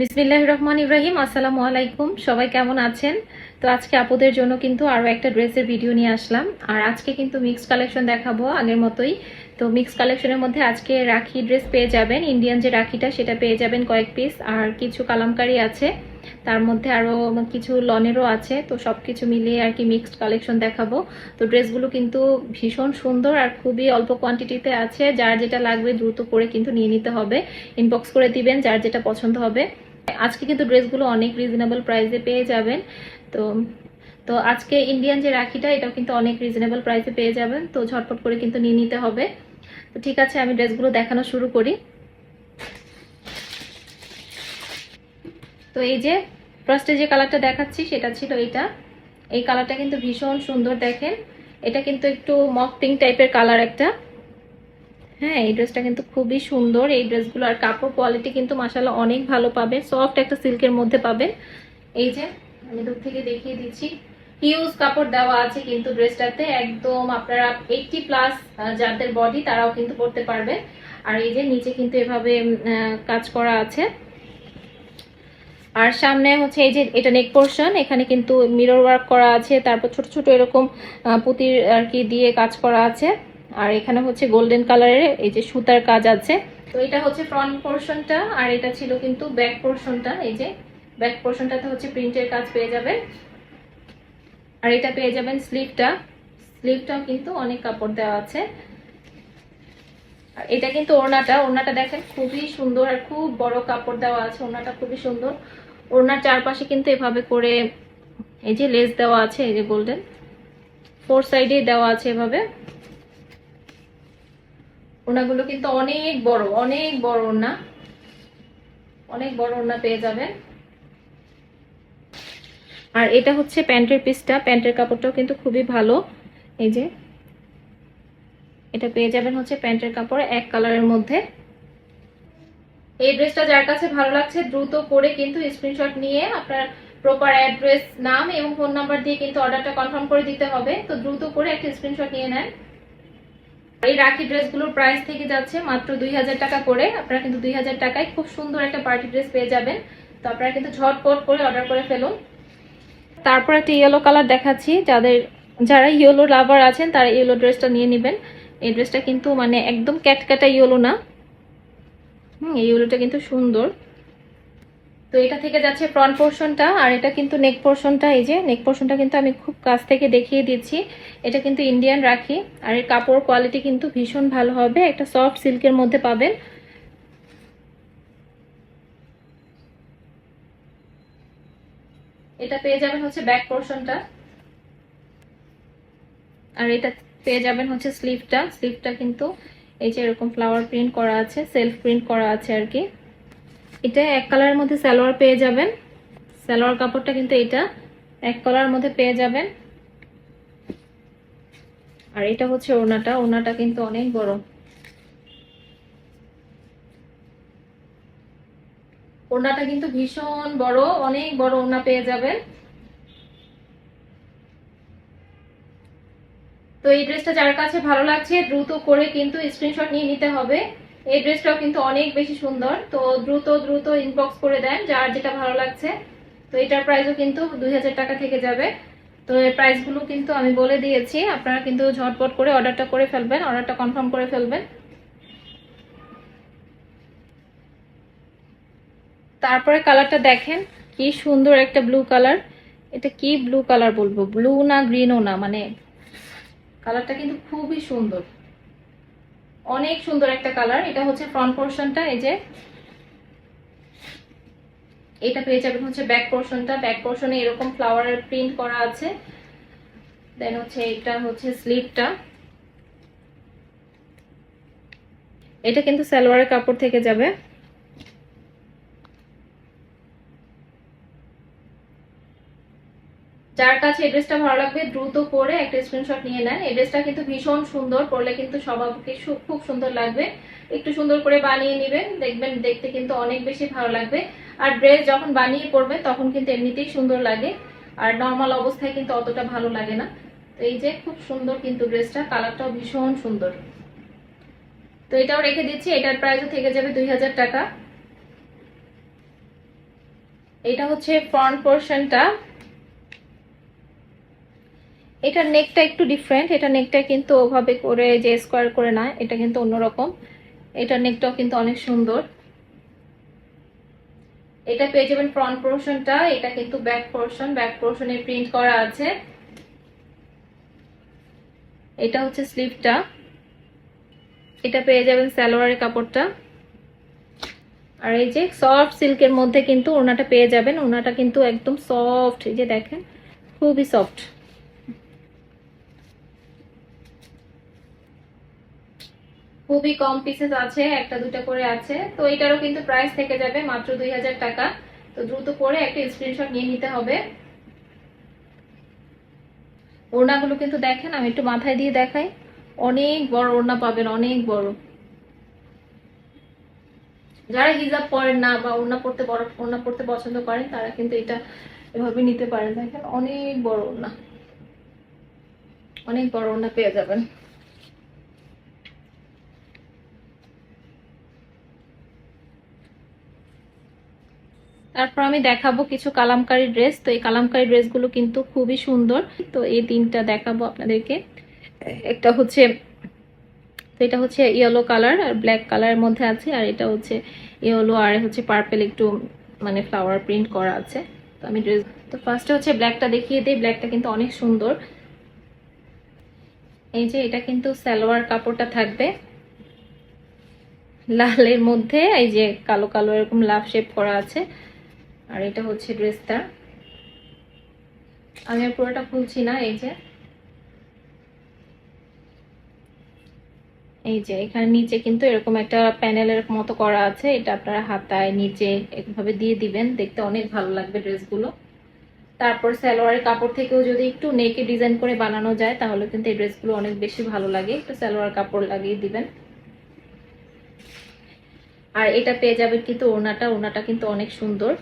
বিসমিল্লাহ রহমান ইব্রাহিম আসসালামু আলাইকুম। সবাই কেমন আছেন? তো আজকে আপুদের জন্য কিন্তু আরও একটা ড্রেসের ভিডিও নিয়ে আসলাম। আর আজকে কিন্তু মিক্স কালেকশন দেখাবো আগের মতোই। তো মিক্স কালেকশনের মধ্যে আজকে রাখি ড্রেস পেয়ে যাবেন। ইন্ডিয়ান যে রাখিটা, সেটা পেয়ে যাবেন কয়েক পিস। আর কিছু কালামকারি আছে। তার মধ্যে আরও কিছু লনেরও আছে। তো সব কিছু মিলিয়ে আর কি মিক্সড কালেকশন দেখাবো। তো ড্রেসগুলো কিন্তু ভীষণ সুন্দর আর খুবই অল্প কোয়ান্টিটিতে আছে। যার যেটা লাগবে দ্রুত করে কিন্তু নিয়ে নিতে হবে। ইনবক্স করে দিবেন, যার যেটা পছন্দ হবে। আজকে কিন্তু ড্রেসগুলো অনেক রিজনেবল প্রাইসে পেয়ে যাবেন। তো তো আজকে ইন্ডিয়ান যে রাখিটা, এটাও কিন্তু অনেক রিজনেবল প্রাইসে পেয়ে যাবেন। তো ঝটপট করে কিন্তু নিয়ে নিতে হবে। তো ঠিক আছে, আমি ড্রেসগুলো দেখানো শুরু করি। তো এই যে ফার্স্টে যে কালারটা দেখাচ্ছি, সেটা ছিল এটা এই কালারটা কিন্তু ভীষণ সুন্দর দেখেন। এটা কিন্তু একটু মক পিঙ্ক টাইপের কালার একটা। হ্যাঁ এই ড্রেসটা কিন্তু খুবই সুন্দর। এই ড্রেসগুলো আর কাপড় কোয়ালিটি কিন্তু মাসাল্লাহ অনেক ভালো পাবেন সফট একটা সিল্কের মধ্যে পাবেন। এই যে, আমি দূর থেকে দেখিয়ে দিচ্ছি। হিউজ কাপড় দেওয়া আছে কিন্তু ড্রেসটাতে। একদম আপনারা এইটটি প্লাস যাদের বডি তারাও কিন্তু পরতে পারবে আর এই যে, নিচে কিন্তু এভাবে কাজ করা আছে। আর সামনে হচ্ছে এই যে, এটা নেক পোর্শন এখানে কিন্তু মিরর ওয়ার্ক করা আছে। তারপর ছোট ছোট এরকম পুতির আর কি দিয়ে কাজ করা আছে। আর এখানে হচ্ছে গোল্ডেন কালারের এই যে সুতার কাজ আছে। তো এটা হচ্ছে ফ্রন্ট পোর্শনটা আর এটা ছিল কিন্তু ব্যাক পোর্শনটা এই যে ব্যাক পোর্শনটাতে হচ্ছে প্রিন্টের কাজ পেয়ে যাবেন। আর এটা পেয়ে যাবেন স্লিভটা স্লিভটাও কিন্তু অনেক কাপড় দেওয়া আছে। আর এটা কিন্তু ওড়নাটা ওড়নাটা দেখেন খুবই সুন্দর আর খুব বড় কাপড় দেওয়া আছে, ওড়নাটা খুবই সুন্দর। ওড়নার চারপাশে কিন্তু এভাবে করে এই যে লেস দেওয়া আছে, এই যে গোল্ডেন। ফোর সাইডে দেওয়া আছে এভাবে। ওনাগুলো কিন্তু অনেক বড় অনেক বড় ওনা অনেক বড় ওনা পেয়ে যাবেন। আর এটা হচ্ছে প্যান্টের পিসটা। প্যান্টের কাপড়টাও কিন্তু খুবই ভালো। এই যে, এটা পেয়ে যাবেন হচ্ছে প্যান্টের কাপড় এক কালারের মধ্যে। এই ড্রেসটা যার কাছে ভালো লাগছে দ্রুত করে কিন্তু স্ক্রিনশট নিয়ে আপনার প্রপার অ্যাড্রেস নাম এবং ফোন নাম্বার দিয়ে কিন্তু অর্ডারটা কনফার্ম করে দিতে হবে। তো দ্রুত করে একটা স্ক্রিনশট নিয়ে নেন। এই রাখি ড্রেসগুলোর প্রাইস থেকে যাচ্ছে মাত্র দুই হাজার টাকা করে। আপনারা কিন্তু দুই হাজার টাকায় খুব সুন্দর একটা পার্টি ড্রেস পেয়ে যাবেন। তো আপনারা কিন্তু ঝটপট করে অর্ডার করে ফেলুন। তারপর একটা ইয়েলো কালার দেখাচ্ছি। যাদের, যারা ইয়েলো লাভার আছেন, তারা ইয়েলো ড্রেসটা নিয়ে নেবেন। এই ড্রেসটা কিন্তু মানে একদম ক্যাটকাটা ইয়েলো না। হুম, এই ইয়েলোটা কিন্তু সুন্দর। তো এটা থেকে যাচ্ছে ফ্রন্ট পোর্শনটা আর এটা কিন্তু নেক পোর্শনটা এই যে নেক পোর্শনটা কিন্তু আমি খুব কাছ থেকে দেখিয়ে দিচ্ছি। এটা কিন্তু ইন্ডিয়ান রাখি, আর এর কাপড় কোয়ালিটি কিন্তু ভীষণ ভালো হবে। একটা সফট সিল্কের মধ্যে পাবেন। এটা পেয়ে যাবেন হচ্ছে ব্যাক পোর্শনটা আর এটা পেয়ে যাবেন হচ্ছে স্লিভটা স্লিভটা কিন্তু এই যে এরকম ফ্লাওয়ার প্রিন্ট করা আছে সেলফ প্রিন্ট করা আছে আর কি। এটা এক কালারের মধ্যে সালোয়ার পেয়ে যাবেন। সালোয়ার কাপড়টা কিন্তু এটা এক কালারের মধ্যে পেয়ে যাবেন। আর এটা হচ্ছে ওনাটা ওনাটা কিন্তু অনেক বড়। ওনাটা কিন্তু ভীষণ বড়, অনেক বড় ওনা পেয়ে যাবেন। তো এই ড্রেসটা যার কাছে ভালো লাগছে, দ্রুত করে কিন্তু স্ক্রিনশট নিয়ে নিতে হবে। এই ড্রেসটাও কিন্তু অনেক বেশি সুন্দর। তো দ্রুত দ্রুত ইনবক্স করে দেন যার যেটা ভালো লাগছে। তো এটার প্রাইসও কিন্তু দু হাজার টাকা থেকে যাবে। তো এর প্রাইসগুলো কিন্তু আমি বলে দিয়েছি। আপনারা কিন্তু ঝটপট করে অর্ডারটা করে ফেলবেন অর্ডারটা কনফার্ম করে ফেলবেন। তারপরে কালারটা দেখেন, কি সুন্দর একটা ব্লু কালার এটা কি ব্লু কালার বলব? ব্লু না গ্রিনও না মানে কালারটা কিন্তু খুবই সুন্দর। অনেক সুন্দর একটা কালার। এটা হচ্ছে ফ্রন্ট পোর্শনটা এই যে। এটা পেয়ে যাবেন হচ্ছে ব্যাক পোর্শনটা ব্যাক পোর্শনে এরকম ফ্লাওয়ারের প্রিন্ট করা আছে। দেন হচ্ছে এটা হচ্ছে স্লিভটা এটা কিন্তু সালোয়ারের কাপড় থেকে যাবে। যার কাছে এড্রেসটা ভালো লাগবে, দ্রুত করে একটা স্ক্রিনশট নিয়ে নেন। এড্রেসটা কিন্তু ভীষণ সুন্দর পরলে কিন্তু সবাইকে খুব সুন্দর লাগবে। একটু সুন্দর করে বানিয়ে নেবেন, দেখবেন দেখতে কিন্তু অনেক বেশি ভালো লাগবে। আর ড্রেস যখন বানিয়ে পড়বে তখন কিন্তু এমনিতেই সুন্দর লাগে। আর নর্মাল অবস্থায় কিন্তু অতটা ভালো লাগে না। তো এই যে খুব সুন্দর কিন্তু ড্রেসটা কালারটাও ভীষণ সুন্দর। তো এটাও রেখে দিচ্ছি, এটার প্রাইসও থেকে যাবে দুই হাজার টাকা। এটা হচ্ছে ফ্রন্ট পোর্শনটা এটার নেকটা একটু ডিফারেন্ট এটা নেকটা কিন্তু ওভাবে করে যে স্কোয়ার করে না এটা কিন্তু অন্যরকম। এটার নেকটাও কিন্তু অনেক সুন্দর। এটা পেয়ে যাবেন ফ্রন্ট পোর্শনটা এটা কিন্তু ব্যাক পোর্শন ব্যাক পোর্শনে প্রিন্ট করা আছে। এটা হচ্ছে স্লিভটা এটা পেয়ে যাবেন সালোয়ারের কাপড়টা। আর এই যে সফট সিল্কের মধ্যে কিন্তু ওনাটা পেয়ে যাবেন। ওনাটা কিন্তু একদম সফট এই যে দেখেন, খুবই সফট খুবই কম পিসেস আছে, একটা দুটা করে আছে। তো এটারও কিন্তু প্রাইস থেকে যাবে মাত্র দুই হাজার টাকা। তো দ্রুত করে একটা স্ক্রিনশট নিয়ে নিতে হবে। ওড়নাগুলো কিন্তু দেখেন, আমি একটু মাথায় দিয়ে দেখাই। অনেক বড় ওড়না পাবেন, অনেক বড়। যারা হিজাব পরেন না বা ওড়না পড়তে বড়, ওড়না পড়তে পছন্দ করেন, তারা কিন্তু এটা এভাবে নিতে পারেন। দেখেন, অনেক বড় ওড়না। অনেক বড় ওড়না পেয়ে যাবেন। তারপর আমি দেখাবো কিছু কালামকারি ড্রেস তো এই কালামকারি ড্রেসগুলো কিন্তু খুবই সুন্দর। তো এই তিনটা দেখাবো আপনাদেরকে। একটা হচ্ছে, তো এটা হচ্ছে ইয়েলো কালার আর ব্ল্যাক কালারের মধ্যে আছে। আর এটা হচ্ছে ইয়েলো আর হচ্ছে পার্পেল একটু মানে ফ্লাওয়ার প্রিন্ট করা আছে। তো আমি ড্রেস তো ফার্স্টে হচ্ছে ব্ল্যাকটা দেখিয়ে দিই। ব্ল্যাকটা কিন্তু অনেক সুন্দর। এই যে এটা কিন্তু সালোয়ার কাপড়টা থাকবে। লালের মধ্যে এই যে কালো কালো এরকম লাভ শেপ করা আছে। আর এটা হচ্ছে ড্রেসটা। আমি আর পুরোটা খুলছি না, এই যে। এই যে, এখানে নিচে কিন্তু এরকম একটা প্যানেলের মতো করা আছে। এটা আপনারা হাতায় নিচে এভাবে দিয়ে দিবেন। দেখতে অনেক ভালো লাগবে ড্রেসগুলো। তারপর সালোয়ারের কাপড় থেকেও যদি একটু নেকে ডিজাইন করে বানানো যায়, তাহলে কিন্তু এই ড্রেসগুলো অনেক বেশি ভালো লাগে। একটু সালোয়ার কাপড় লাগিয়ে দিবেন। আর এটা পেয়ে যাবেন কিন্তু ওনাটা ওনাটা কিন্তু অনেক সুন্দর।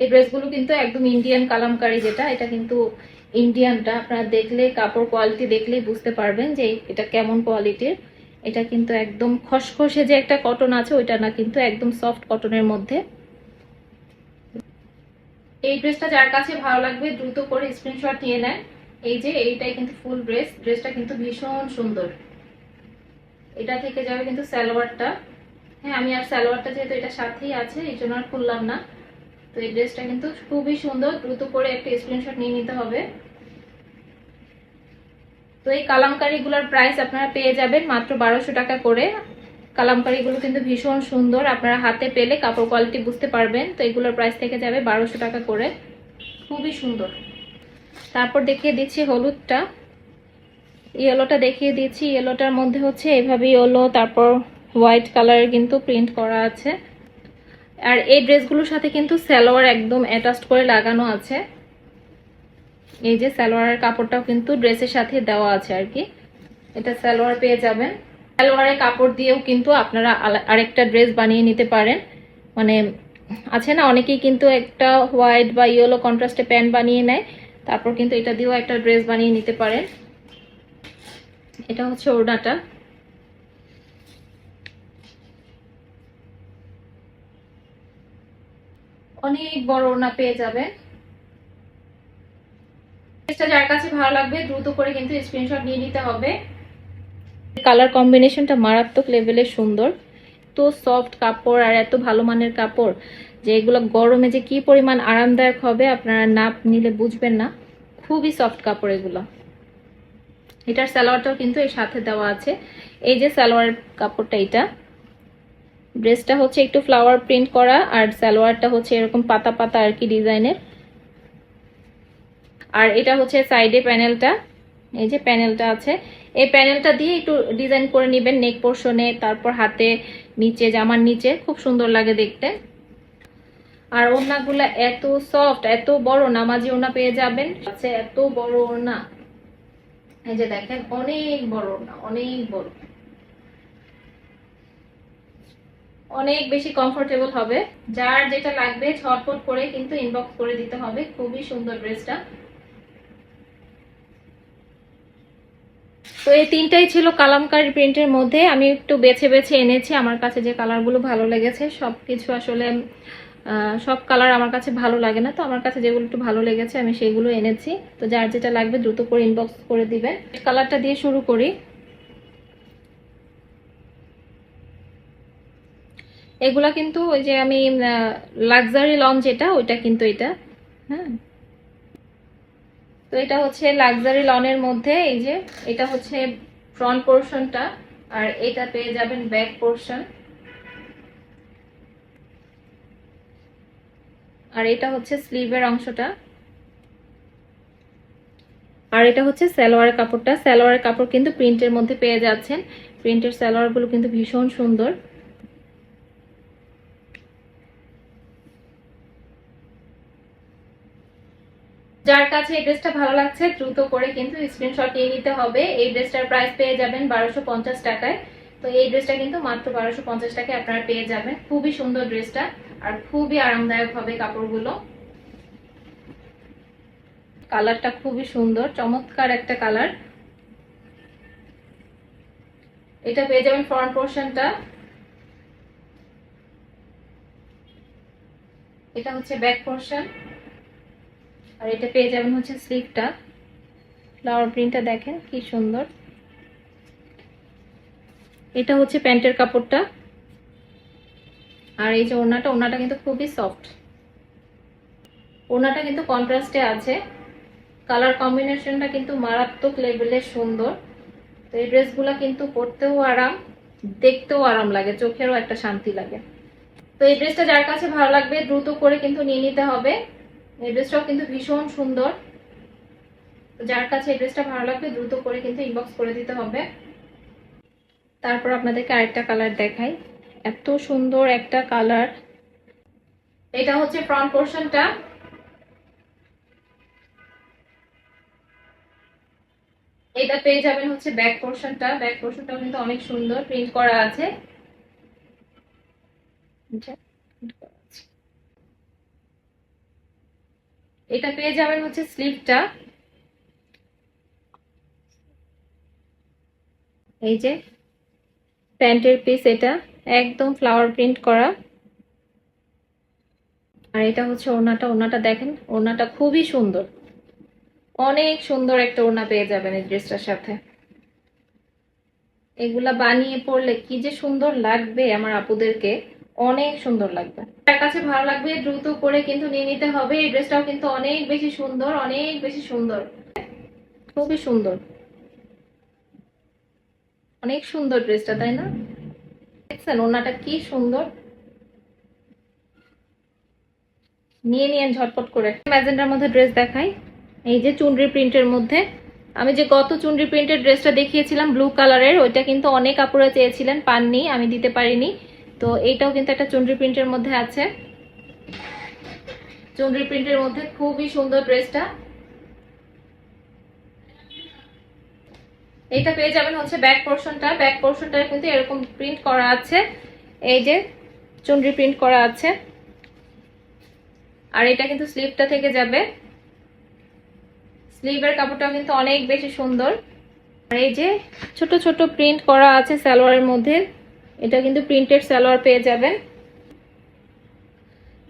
এই ড্রেসগুলো কিন্তু একদম ইন্ডিয়ান কালামকারি যেটা, এটা কিন্তু ইন্ডিয়ানটা আপনারা দেখলে, কাপড় কোয়ালিটি দেখলেই বুঝতে পারবেন যে এটা কেমন কোয়ালিটির এটা কিন্তু একদম খসখসে যে একটা কটন আছে, ওইটা না, কিন্তু একদম সফট কটনের মধ্যে। এই ড্রেসটা যার কাছে ভালো লাগবে, দ্রুত করে স্ক্রিনশট নিয়ে নেন। এই যে, এইটাই কিন্তু ফুল ড্রেস ড্রেসটা কিন্তু ভীষণ সুন্দর। এটা থেকে যাবে কিন্তু সালোয়ারটা। হ্যাঁ আমি আর সালোয়ারটা যেহেতু এটা সাথেই আছে, এই জন্য আর খুললাম না। তো এই ড্রেসটা কিন্তু খুবই সুন্দর, দ্রুত করে একটা স্ক্রিনশট নিয়ে নিতে হবে। তো এই কালামকারিগুলোর প্রাইস আপনারা পেয়ে যাবেন মাত্র বারোশো টাকা করে। কালামকারিগুলো কিন্তু ভীষণ সুন্দর, আপনারা হাতে পেলে কাপড় কোয়ালিটি বুঝতে পারবেন। তো এগুলোর প্রাইস থেকে যাবে বারোশো টাকা করে। খুবই সুন্দর। তারপর দেখিয়ে দিচ্ছি হলুদটা। ইয়েলোটা দেখিয়ে দিচ্ছি। ইয়েলোটার মধ্যে হচ্ছে এভাবে ইয়েলো, তারপর হোয়াইট কালারের কিন্তু প্রিন্ট করা আছে। আর এই ড্রেসগুলোর সাথে কিন্তু সালোয়ার একদম অ্যাটাচড করে লাগানো আছে। এই যে সালোয়ারের কাপড়টাও কিন্তু ড্রেসের সাথে দেওয়া আছে আর কি। এটা সালোয়ার পেয়ে যাবেন। সালোয়ারের কাপড় দিয়েও কিন্তু আপনারা আরেকটা ড্রেস বানিয়ে নিতে পারেন। মানে আছে না, অনেকেই কিন্তু একটা হোয়াইট বা ইয়েলো কন্ট্রাস্টে প্যান্ট বানিয়ে নেয়। তারপর কিন্তু এটা দিয়েও একটা ড্রেস বানিয়ে নিতে পারেন। এটা হচ্ছে ওড়নাটা। অনেক বড় ওড়না পেয়ে যাবেন যার কাছে ভালো লাগবে, দ্রুত করে কিন্তু স্ক্রিনশট নিয়ে নিতে হবে। কালার কম্বিনেশনটা মারাত্মক লেভেলের সুন্দর। তো সফট কাপড় আর এত ভালো মানের কাপড় যে এগুলো গরমে যে কি পরিমাণ আরামদায়ক হবে আপনারা নাপ নিলে বুঝবেন না। খুবই সফট কাপড় এগুলো। এটার সালোয়ারটাও কিন্তু এর সাথে দেওয়া আছে। এই যে সালোয়ার কাপড়টা এটা। ড্রেসটা হচ্ছে একটু ফ্লাওয়ার প্রিন্ট করা আর সালোয়ারটা হচ্ছে এরকম পাতা পাতা আর কি ডিজাইনের। আর এটা হচ্ছে সাইডে প্যানেলটা এই যে প্যানেলটা আছে। এই প্যানেলটা দিয়ে একটু ডিজাইন করে নেবেন নেক পোর্শনে তারপর হাতে, নিচে, জামার নিচে। খুব সুন্দর লাগে দেখতে। আর ওড়নাগুলো এত সফট এত বড়, নামাজি ওড়না পেয়ে যাবেন। আছে এত বড় ওড়না। এই যে দেখেন, অনেক বড় ওড়না, অনেক বড়। অনেক বেশি কমফোর্টেবল হবে। যার যেটা লাগবে ছটফট করে কিন্তু ইনবক্স করে দিতে হবে। খুবই সুন্দর ড্রেসটা। তো এই তিনটাই ছিল কালামকারি প্রিন্টের মধ্যে। আমি একটু বেছে বেছে এনেছি। আমার কাছে যে কালারগুলো ভালো লেগেছে সব কিছু আসলে সব কালার আমার কাছে ভালো লাগে না। তো আমার কাছে যেগুলো একটু ভালো লেগেছে, আমি সেগুলো এনেছি। তো যার যেটা লাগবে দ্রুত করে ইনবক্স করে দিবেন কালারটা দিয়ে শুরু করি। এগুলা কিন্তু ওই যে আমি লাক্সারি লন যেটা, ওইটা কিন্তু এটা। হ্যাঁ। তো এটা হচ্ছে লাক্সারি লনের মধ্যে, এই যে, এটা হচ্ছে ফ্রন্ট পোর্শনটা আর এটা পেয়ে যাবেন ব্যাক পোর্শন আর এটা হচ্ছে স্লিভের অংশটা। আর এটা হচ্ছে সালোয়ারের কাপড়টা। সালোয়ারের কাপড় কিন্তু প্রিন্টের মধ্যে পেয়ে যাচ্ছেন। প্রিন্টের সালোয়ারগুলো কিন্তু ভীষণ সুন্দর। যার কাছে এই ড্রেসটা ভালো লাগছে, দ্রুত করে কিন্তু স্ক্রিনশট নিয়ে নিতে হবে। এই ড্রেসটার প্রাইস পেয়ে যাবেন বারোশো পঞ্চাশ টাকায়। তো এই ড্রেসটা কিন্তু মাত্র বারোশো পঞ্চাশ টাকায় আপনারা পেয়ে যাবেন। খুবই সুন্দর ড্রেসটা আর খুবই আরামদায়ক হবে কাপড়গুলো। কালারটা খুবই সুন্দর, চমৎকার একটা কালার। এটা পেয়ে যাবেন ফ্রন্ট পোর্শনটা এটা হচ্ছে ব্যাক পোর্শন আর এটা পেয়ে যাবেন হচ্ছে স্লিভটা ফ্লাওয়ার প্রিন্টটা দেখেন, কি সুন্দর। এটা হচ্ছে প্যান্টের কাপড়টা। আর এই যে ওড়নাটা ওড়নাটা কিন্তু খুবই সফট ওড়নাটা কিন্তু কন্ট্রাস্টে আছে। কালার কম্বিনেশনটা কিন্তু মারাত্মক লেভেলের সুন্দর। তো এই ড্রেসগুলো কিন্তু পরতেও আরাম, দেখতেও আরাম লাগে, চোখেরও একটা শান্তি লাগে। তো এই ড্রেসটা যার কাছে ভালো লাগবে, দ্রুত করে কিন্তু নিয়ে নিতে হবে। এই ড্রেসটাও কিন্তু ভীষণ সুন্দর। যার কাছে এই ড্রেসটা ভালো লাগবে, দ্রুত করে কিন্তু ইনবক্স করে দিতে হবে। তারপর আপনাদেরকে আরেকটা কালার দেখাই। এত সুন্দর একটা কালার এটা হচ্ছে ফ্রন্ট পোর্শনটা এটা পেয়ে যাবেন হচ্ছে ব্যাক পোর্শনটা ব্যাক পোর্শনটাও কিন্তু অনেক সুন্দর। প্রিন্ট করা আছে আচ্ছা, print করা আছে। এটা পেয়ে যাবেন হচ্ছে স্লিভটা এই যে প্যান্টের পিস এটা, একদম ফ্লাওয়ার প্রিন্ট করা। আর এটা হচ্ছে ওড়নাটা ওড়নাটা দেখেন, ওড়নাটা খুবই সুন্দর। অনেক সুন্দর একটা ওড়না পেয়ে যাবেন এই ড্রেসটার সাথে। এগুলা বানিয়ে পরলে কি যে সুন্দর লাগবে আমার আপুদেরকে। অনেক সুন্দর লাগবে। তার কাছে ভালো লাগবে, দ্রুত করে কিন্তু নিয়ে নিতে হবে। এই ড্রেসটাও কিন্তু অনেক বেশি সুন্দর, অনেক বেশি সুন্দর। খুবই সুন্দর। অনেক সুন্দর ড্রেসটা, তাই না? দেখছেন ওনাটা কি সুন্দর। নিয়ে নিয়েন ঝটপট করে। ম্যাজেন্ডার মধ্যে ড্রেস দেখাই। এই যে চুনরি প্রিন্টের মধ্যে। আমি যে গত চুনরি প্রিন্টের ড্রেসটা দেখিয়েছিলাম, ব্লু কালারের, ওইটা কিন্তু অনেক কাপড়ে চেয়েছিলেন, পাননি, আমি দিতে পারিনি। তো এইটাও কিন্তু একটা চুনরি প্রিন্টের মধ্যে আছে। চুনরি প্রিন্টের মধ্যে খুবই সুন্দর ড্রেসটা। এটা পেয়ে যাবেন হচ্ছে ব্যাক পোর্শনটা। ব্যাক পোর্শনটা কিন্তু এরকম প্রিন্ট করা আছে। এই যে চুনরি প্রিন্ট করা আছে। আর এটা কিন্তু স্লিভটা থেকে যাবে। স্লিভের কাপড়টাও কিন্তু অনেক বেশি সুন্দর। আর এই যে ছোট ছোট প্রিন্ট করা আছে সালোয়ারের মধ্যে। এটা কিন্তু প্রিন্টেড সালোয়ার পেয়ে যাবেন।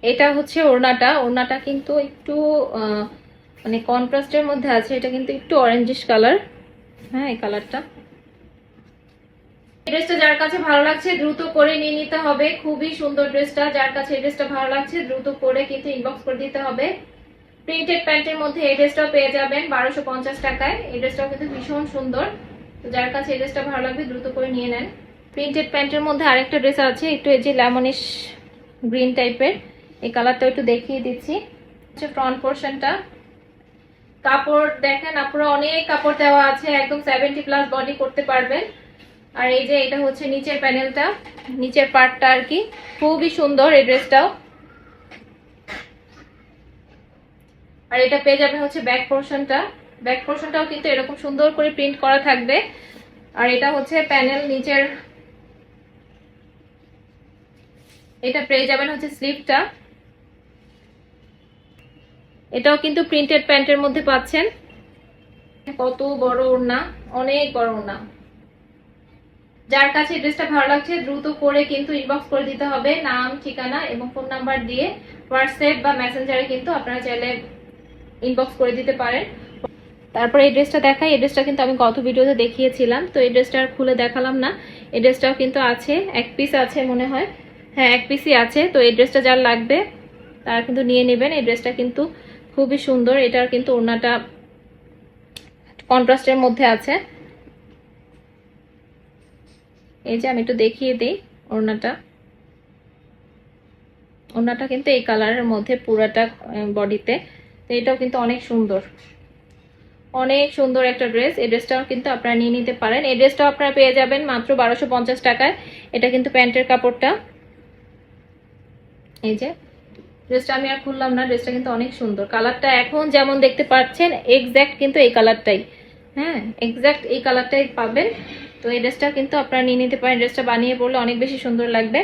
এটা হচ্ছে ওড়নাটা। ওড়নাটা কিন্তু একটু মানে কন্ট্রাস্টের মধ্যে আছে। এটা কিন্তু একটু অরেঞ্জিশ কালার হ্যাঁ এই কালারটা ড্রেসটা যার কাছে ভালো লাগছে দ্রুত করে নিয়ে নিতে হবে। খুবই সুন্দর ড্রেসটা যার কাছে এই ড্রেসটা ভালো লাগছে দ্রুত করে কিন্তু ইনবক্স করে দিতে হবে। প্রিন্টেড প্যান্টের মধ্যে এই ড্রেসটাও পেয়ে যাবেন বারোশো টাকায়। এই ড্রেসটাও কিন্তু ভীষণ সুন্দর। তো যার কাছে এই ড্রেসটা ভালো লাগবে দ্রুত করে নিয়ে নেন। প্রিন্টেড প্যান্টের মধ্যে আরেকটা ড্রেস আছে, একটু এই যে লেমনিশ গ্রিন টাইপের এই কালারটা একটু দেখিয়ে দিচ্ছি। হচ্ছে ফ্রন্ট পোর্শনটা কাপড় দেখেন আপনারা অনেক কাপড় দেওয়া আছে, একদম সেভেন্টি প্লাস বডি করতে পারবেন। আর এই যে এটা হচ্ছে নিচের প্যানেলটা নিচের পার্টটা আর কি। খুবই সুন্দর এই ড্রেসটাও আর এটা পেয়ে যাবেন হচ্ছে ব্যাক পোর্শনটা ব্যাক পোর্শনটাও কিন্তু এরকম সুন্দর করে প্রিন্ট করা থাকবে। আর এটা হচ্ছে প্যানেল নিচের এটা পেয়ে যাবেন হচ্ছে স্লিভটা এটাও কিন্তু প্রিন্টেড প্যান্টের মধ্যে পাচ্ছেন। কত বড় ওড়না, অনেক বড় ওড়না। যার কাছে ড্রেসটা ভালো লাগছে, দ্রুত করে কিন্তু ইনবক্স করে দিতে হবে। নাম, ঠিকানা এবং ফোন নাম্বার দিয়ে হোয়াটসঅ্যাপ বা মেসেঞ্জারে কিন্তু আপনারা চাইলে ইনবক্স করে দিতে পারেন। তারপরে এই ড্রেসটা দেখাই। এই ড্রেসটা কিন্তু আমি গত ভিডিওতে দেখিয়েছিলাম। তো এই ড্রেসটা খুলে দেখালাম না। এই ড্রেসটাও কিন্তু আছে, এক পিস আছে মনে হয়। হ্যাঁ এক পিসই আছে, তো এই ড্রেসটা যার লাগবে, তারা কিন্তু নিয়ে নেবেন। এই ড্রেসটা কিন্তু খুবই সুন্দর। এটার কিন্তু ওড়নাটা কন্ট্রাস্টের মধ্যে আছে। এই যে আমি একটু দেখিয়ে দিই ওড়নাটা। ওড়নাটা কিন্তু এই কালারের মধ্যে পুরাটা বডিতে তো এটাও কিন্তু অনেক সুন্দর। অনেক সুন্দর একটা ড্রেস এই ড্রেসটাও কিন্তু আপনারা নিয়ে নিতে পারেন। এই ড্রেসটাও আপনারা পেয়ে যাবেন মাত্র বারোশো টাকায়। এটা কিন্তু প্যান্টের কাপড়টা। এই যে ড্রেসটা আমি আর খুললাম না ড্রেসটা কিন্তু অনেক সুন্দর। কালারটা এখন যেমন দেখতে পাচ্ছেন এক্স্যাক্ট কিন্তু এই কালারটাই হ্যাঁ এক্স্যাক্ট এই কালারটাই পাবেন। তো এই ড্রেসটা কিন্তু আপনারা নিয়ে নিতে পারেন। ড্রেসটা বানিয়ে পড়লে অনেক বেশি সুন্দর লাগবে।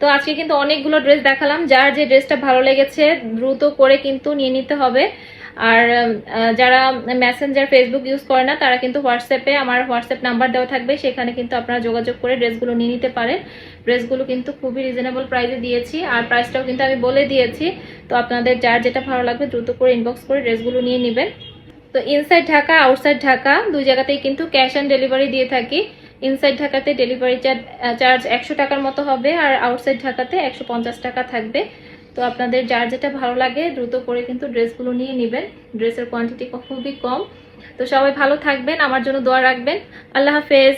তো আজকে কিন্তু অনেকগুলো ড্রেস দেখালাম। যার যে ড্রেসটা ভালো লেগেছে, দ্রুত করে কিন্তু নিয়ে নিতে হবে। আর যারা মেসেঞ্জার ফেসবুক ইউজ করে না, তারা কিন্তু হোয়াটসঅ্যাপে আমার হোয়াটসঅ্যাপ নাম্বার দেওয়া থাকবে। সেখানে কিন্তু আপনারা যোগাযোগ করে ড্রেসগুলো নিয়ে নিতে পারেন। ড্রেসগুলো কিন্তু খুবই রিজনেবল প্রাইসে দিয়েছি। আর প্রাইসটাও কিন্তু আমি বলে দিয়েছি। তো আপনাদের যার যেটা ভালো লাগবে, দ্রুত করে ইনবক্স করে ড্রেসগুলো নিয়ে নেবেন। তো ইনসাইড ঢাকা আউটসাইড ঢাকা, দুই জায়গাতেই কিন্তু ক্যাশ অন ডেলিভারি দিয়ে থাকি। ইনসাইড ঢাকাতে ডেলিভারি চার্জ একশো টাকার মতো হবে। আর আউটসাইড ঢাকাতে একশো পঞ্চাশ টাকা থাকবে। তো আপনাদের যার যেটা ভালো লাগে, দ্রুত করে কিন্তু ড্রেসগুলো নিয়ে নেবেন। ড্রেসের কোয়ান্টিটি খুবই কম। তো সবাই ভালো থাকবেন, আমার জন্য দোয়া রাখবেন। আল্লাহ হাফেজ।